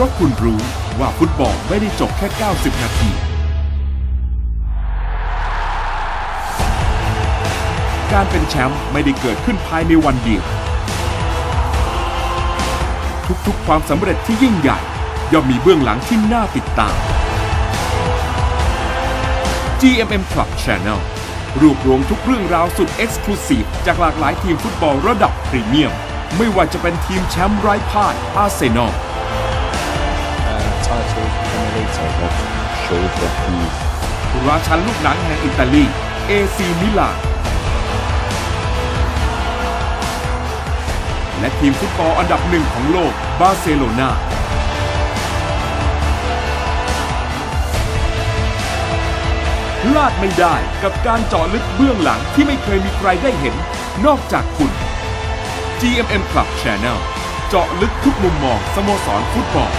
ราะคุณรู้ว่าฟุตบอลไม่ได้จบแค่ 90 นาที การเป็นแชมป์ไม่ได้เกิดขึ้นภายในวันเดียว ทุกๆ ความสำเร็จที่ยิ่งใหญ่ ย่อมมีเบื้องหลังที่น่าติดตาม GMM Club Channel รวบรวมทุกเรื่องราวสุด Exclusive จากหลากหลายทีมฟุตบอลระดับพรีเมียม ไม่ว่าจะเป็นทีมแชมป์ไร้พ่ายอาร์เซนอล title, Premier League title, shows that he ราชันลูกหนังแห่งอิตาลีเอซีมิลานและทีมฟุตบอลอันดับหนึ่งของโลกบาร์เซโลนาพลาดไม่ได้กับการเจาะลึกเบื้องหลังที่ไม่เคยมีใครได้เห็นนอกจากคุณ GMM Club Channel เจาะลึกทุกมุมมองสโมสรฟุตบอล